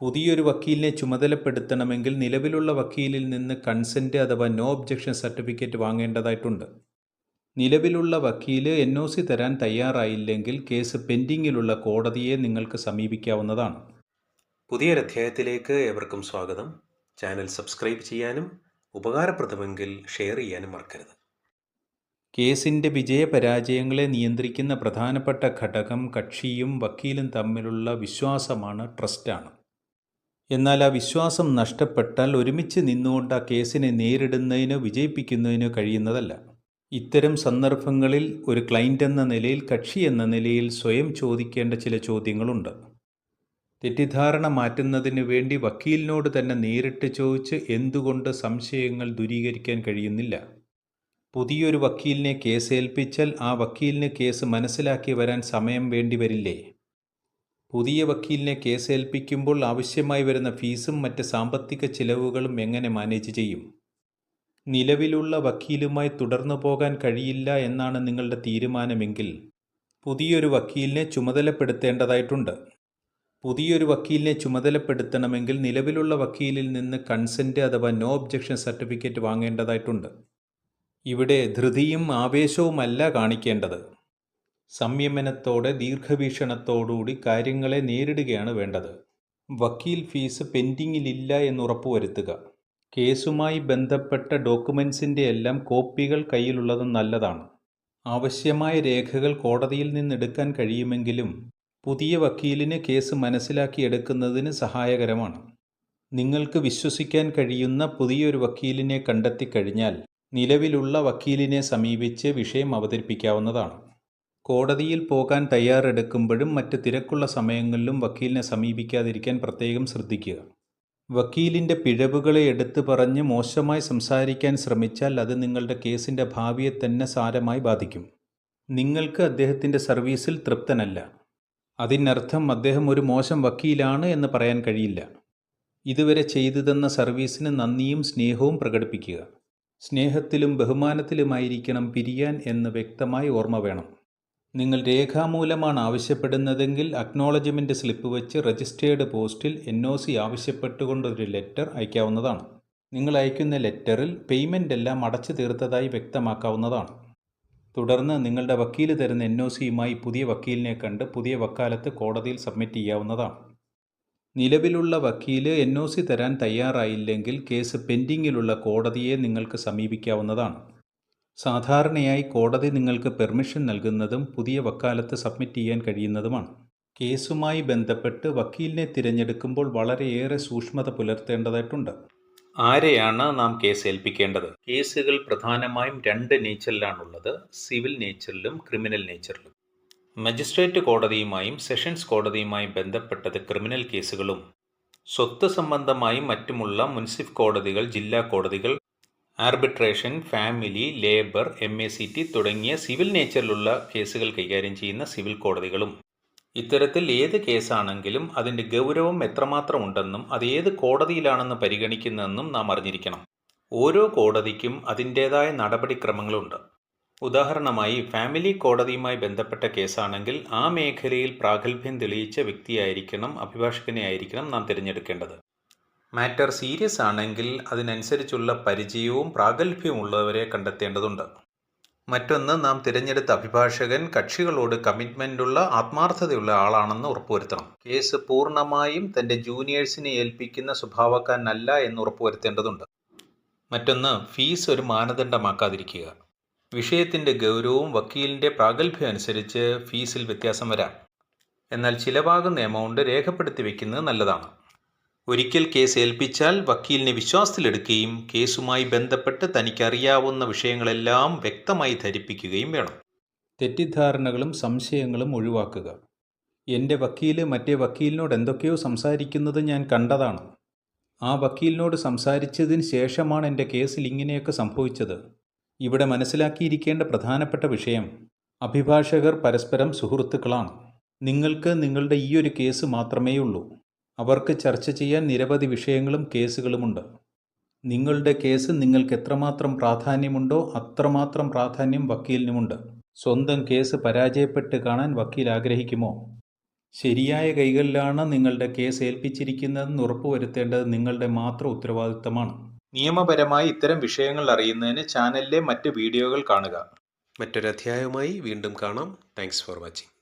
പുതിയൊരു വക്കീലിനെ ചുമതലപ്പെടുത്തണമെങ്കിൽ നിലവിലുള്ള വക്കീലിൽ നിന്ന് കൺസെന്റ് അഥവാ നോ ഒബ്ജക്ഷൻ സർട്ടിഫിക്കറ്റ് വാങ്ങേണ്ടതായിട്ടുണ്ട്. നിലവിലുള്ള വക്കീൽ എൻ ഒ സി തരാൻ തയ്യാറായില്ലെങ്കിൽ കേസ് പെൻഡിങ്ങിലുള്ള കോടതിയെ നിങ്ങൾക്ക് സമീപിക്കാവുന്നതാണ്. പുതിയൊരധ്യായത്തിലേക്ക് ഏവർക്കും സ്വാഗതം. ചാനൽ സബ്സ്ക്രൈബ് ചെയ്യാനും ഉപകാരപ്രദമെങ്കിൽ ഷെയർ ചെയ്യാനും മറക്കരുത്. കേസിന്റെ വിജയപരാജയങ്ങളെ നിയന്ത്രിക്കുന്ന പ്രധാനപ്പെട്ട ഘടകം കക്ഷിയും വക്കീലും തമ്മിലുള്ള വിശ്വാസമാണ് ട്രസ്റ്റാണ്. എന്നാൽ ആ വിശ്വാസം നഷ്ടപ്പെട്ടാൽ ഒരുമിച്ച് നിന്നുകൊണ്ട് ആ കേസിനെ നേരിടുന്നതിനോ വിജയിപ്പിക്കുന്നതിനോ കഴിയുന്നതല്ല. ഇത്തരം സന്ദർഭങ്ങളിൽ ഒരു ക്ലൈന്റ് എന്ന നിലയിൽ കക്ഷി എന്ന നിലയിൽ സ്വയം ചോദിക്കേണ്ട ചില ചോദ്യങ്ങളുണ്ട്. തെറ്റിദ്ധാരണ മാറ്റുന്നതിന് വേണ്ടി വക്കീലിനോട് തന്നെ നേരിട്ട് ചോദിച്ച് എന്തുകൊണ്ട് സംശയങ്ങൾ ദൂരീകരിക്കാൻ കഴിയുന്നില്ല. പുതിയൊരു വക്കീലിനെ കേസ് ഏൽപ്പിച്ചാൽ ആ വക്കീലിന് കേസ് മനസ്സിലാക്കി വരാൻ സമയം വേണ്ടി വരില്ലേ? പുതിയ വക്കീലിനെ കേസ് ഏൽപ്പിക്കുമ്പോൾ ആവശ്യമായി വരുന്ന ഫീസും മറ്റ് സാമ്പത്തിക ചിലവുകളും എങ്ങനെ മാനേജ് ചെയ്യും? നിലവിലുള്ള വക്കീലുമായി തുടർന്നു പോകാൻ കഴിയില്ല എന്നാണ് നിങ്ങളുടെ തീരുമാനമെങ്കിൽ പുതിയൊരു വക്കീലിനെ ചുമതലപ്പെടുത്തേണ്ടതായിട്ടുണ്ട്. പുതിയൊരു വക്കീലിനെ ചുമതലപ്പെടുത്തണമെങ്കിൽ നിലവിലുള്ള വക്കീലിൽ നിന്ന് കൺസെന്റ് അഥവാ നോ ഒബ്ജക്ഷൻ സർട്ടിഫിക്കറ്റ് വാങ്ങേണ്ടതായിട്ടുണ്ട്. ഇവിടെ ധൃതിയും ആവേശവുമല്ല കാണിക്കേണ്ടത്. സംയമനത്തോടെ ദീർഘവീക്ഷണത്തോടുകൂടി കാര്യങ്ങളെ നേരിടുകയാണ് വേണ്ടത്. വക്കീൽ ഫീസ് പെൻഡിങ്ങിലില്ല എന്ന് ഉറപ്പുവരുത്തുക കേസുമായി ബന്ധപ്പെട്ട ഡോക്യുമെൻസിന്റെ എല്ലാം കോപ്പികൾ കയ്യിലുള്ളത് നല്ലതാണ്. ആവശ്യമായ രേഖകൾ കോടതിയിൽ നിന്നെടുക്കാൻ കഴിയുമെങ്കിലും പുതിയ വക്കീലിന് കേസ് മനസ്സിലാക്കിയെടുക്കുന്നതിന് സഹായകരമാണ്. നിങ്ങൾക്ക് വിശ്വസിക്കാൻ കഴിയുന്ന പുതിയൊരു വക്കീലിനെ കണ്ടെത്തിക്കഴിഞ്ഞാൽ നിലവിലുള്ള വക്കീലിനെ സമീപിച്ച് വിഷയം അവതരിപ്പിക്കാവുന്നതാണ്. കോടതിയിൽ പോകാൻ തയ്യാറെടുക്കുമ്പോഴും മറ്റ് തിരക്കുള്ള സമയങ്ങളിലും വക്കീലിനെ സമീപിക്കാതിരിക്കാൻ പ്രത്യേകം ശ്രദ്ധിക്കുക. വക്കീലിന്റെ പിഴവുകളെ എടുത്തു പറഞ്ഞ് മോശമായി സംസാരിക്കാൻ ശ്രമിച്ചാൽ അത് നിങ്ങളുടെ കേസിന്റെ ഭാവിയെ തന്നെ സാരമായി ബാധിക്കും. നിങ്ങൾക്ക് അദ്ദേഹത്തിന്റെ സർവീസിൽ തൃപ്തനല്ല. അതിനർത്ഥം അദ്ദേഹം ഒരു മോശം വക്കീലാണ് എന്ന് പറയാൻ കഴിയില്ല. ഇതുവരെ ചെയ്തു തന്ന സർവീസിന് നന്ദിയും സ്നേഹവും പ്രകടിപ്പിക്കുക. സ്നേഹത്തിലും ബഹുമാനത്തിലുമായിരിക്കണം പിരിയാൻ എന്ന് വ്യക്തമായി ഓർമ്മ വേണം. നിങ്ങൾ രേഖാമൂലമാണ് ആവശ്യപ്പെടുന്നതെങ്കിൽ അക്നോളജ്മെന്റ് സ്ലിപ്പ് വെച്ച് രജിസ്റ്റേർഡ് പോസ്റ്റിൽ എൻ ഒ സി ആവശ്യപ്പെട്ടുകൊണ്ടൊരു ലെറ്റർ അയക്കാവുന്നതാണ്. നിങ്ങൾ അയക്കുന്ന ലെറ്ററിൽ പേയ്മെന്റ് എല്ലാം അടച്ചു തീർത്തതായി വ്യക്തമാക്കാവുന്നതാണ്. തുടർന്ന് നിങ്ങളുടെ വക്കീൽ തരുന്ന എൻ ഒ സിയുമായി പുതിയ വക്കീലിനെ കണ്ട് പുതിയ വക്കാലത്ത് കോടതിയിൽ സബ്മിറ്റ് ചെയ്യാവുന്നതാണ്. നിലവിലുള്ള വക്കീൽ എൻ ഒ സി തരാൻ തയ്യാറായില്ലെങ്കിൽ കേസ് പെൻഡിങ്ങിലുള്ള കോടതിയെ നിങ്ങൾക്ക് സമീപിക്കാവുന്നതാണ്. സാധാരണയായി കോടതി നിങ്ങൾക്ക് പെർമിഷൻ നൽകുന്നതും പുതിയ വക്കാലത്ത് സബ്മിറ്റ് ചെയ്യാൻ കഴിയുന്നതുമാണ്. കേസുമായി ബന്ധപ്പെട്ട് വക്കീലിനെ തിരഞ്ഞെടുക്കുമ്പോൾ വളരെയേറെ സൂക്ഷ്മത പുലർത്തേണ്ടതായിട്ടുണ്ട്. ആരെയാണ് നാം കേസ് ഏൽപ്പിക്കേണ്ടത്? കേസുകൾ പ്രധാനമായും രണ്ട് നേച്ചറിലാണുള്ളത്. സിവിൽ നേച്ചറിലും ക്രിമിനൽ നേച്ചറിലും. മജിസ്ട്രേറ്റ് കോടതിയുമായും സെഷൻസ് കോടതിയുമായും ബന്ധപ്പെട്ടത് ക്രിമിനൽ കേസുകളും. സ്വത്ത് സംബന്ധമായും മറ്റുമുള്ള മുൻസിഫ് കോടതികൾ ജില്ലാ കോടതികൾ arbitration family labour M A C T തുടങ്ങിയ സിവിൽ നേച്ചറിലുള്ള കേസുകൾ കൈകാര്യം ചെയ്യുന്ന സിവിൽ കോടതികളും. ഇത്തരത്തിൽ ഏത് കേസാണെങ്കിലും അതിന്റെ ഗൗരവം എത്രമാത്രം ഉണ്ടെന്നും അത് ഏത് കോടതിയിലാണെന്ന് പരിഗണിക്കുന്നതെന്നും നാം അറിഞ്ഞിരിക്കണം. ഓരോ കോടതിക്കും അതിന്റേതായ നടപടിക്രമങ്ങളുണ്ട്. ഉദാഹരണമായി ഫാമിലി കോടതിയുമായി ബന്ധപ്പെട്ട കേസാണെങ്കിൽ ആ മേഖലയിൽ പ്രാഗൽഭ്യം തെളിയിച്ച വ്യക്തിയായിരിക്കണം അഭിഭാഷകനെ ആയിരിക്കണം നാം തിരഞ്ഞെടുക്കേണ്ടത്. മാറ്റർ സീരിയസ് ആണെങ്കിൽ അതിനനുസരിച്ചുള്ള പരിചയവും പ്രാഗൽഭ്യവും ഉള്ളവരെ കണ്ടെത്തേണ്ടതുണ്ട്. മറ്റൊന്ന് നാം തിരഞ്ഞെടുത്ത അഭിഭാഷകൻ കക്ഷികളോട് കമ്മിറ്റ്മെന്റുള്ള ആത്മാർത്ഥതയുള്ള ആളാണെന്ന് ഉറപ്പുവരുത്തണം. കേസ് പൂർണമായും തന്റെ ജൂനിയേഴ്സിനെ ഏൽപ്പിക്കുന്ന സ്വഭാവക്കാരനല്ല എന്ന് ഉറപ്പുവരുത്തേണ്ടതുണ്ട്. മറ്റൊന്ന് ഫീസ് ഒരു മാനദണ്ഡമാക്കാതിരിക്കുക. വിഷയത്തിന്റെ ഗൗരവവും വക്കീലിന്റെ പ്രാഗൽഭ്യം അനുസരിച്ച് ഫീസിൽ വ്യത്യാസം വരാം. എന്നാൽ ചിലവാകുന്ന എമൗണ്ട് രേഖപ്പെടുത്തി വയ്ക്കുന്നത് നല്ലതാണ്. ഒരിക്കൽ കേസ് ഏൽപ്പിച്ചാൽ വക്കീലിനെ വിശ്വാസത്തിലെടുക്കുകയും കേസുമായി ബന്ധപ്പെട്ട് തനിക്കറിയാവുന്ന വിഷയങ്ങളെല്ലാം വ്യക്തമായി ധരിപ്പിക്കുകയും വേണം. തെറ്റിദ്ധാരണകളും സംശയങ്ങളും ഒഴിവാക്കുക. എന്റെ വക്കീൽ മറ്റേ വക്കീലിനോട് എന്തൊക്കെയോ സംസാരിക്കുന്നത് ഞാൻ കണ്ടതാണ്. ആ വക്കീലിനോട് സംസാരിച്ചതിന് ശേഷമാണ് എന്റെ കേസിൽ ഇങ്ങനെയൊക്കെ സംഭവിച്ചത്. ഇവിടെ മനസ്സിലാക്കിയിരിക്കേണ്ട പ്രധാനപ്പെട്ട വിഷയം അഭിഭാഷകർ പരസ്പരം സുഹൃത്തുക്കളാണ്. നിങ്ങൾക്ക് നിങ്ങളുടെ ഈയൊരു കേസ് മാത്രമേ ഉള്ളൂ അവർക്ക് ചർച്ച ചെയ്യാൻ നിരവധി വിഷയങ്ങളും കേസുകളുമുണ്ട്. നിങ്ങളുടെ കേസ് നിങ്ങൾക്ക് എത്രമാത്രം പ്രാധാന്യമുണ്ടോ അത്രമാത്രം പ്രാധാന്യം വക്കീലിനുമുണ്ട്. സ്വന്തം കേസ് പരാജയപ്പെട്ട് കാണാൻ വക്കീൽ ആഗ്രഹിക്കുമോ? ശരിയായ കൈകളിലാണ് നിങ്ങളുടെ കേസ് ഏൽപ്പിച്ചിരിക്കുന്നതെന്ന് ഉറപ്പുവരുത്തേണ്ടത് നിങ്ങളുടെ മാത്രം ഉത്തരവാദിത്തമാണ്. നിയമപരമായി ഇത്തരം വിഷയങ്ങൾ അറിയുന്നതിന് ചാനലിലെ മറ്റ് വീഡിയോകൾ കാണുക. മറ്റൊരധ്യായവുമായി വീണ്ടും കാണാം. Thanks for watching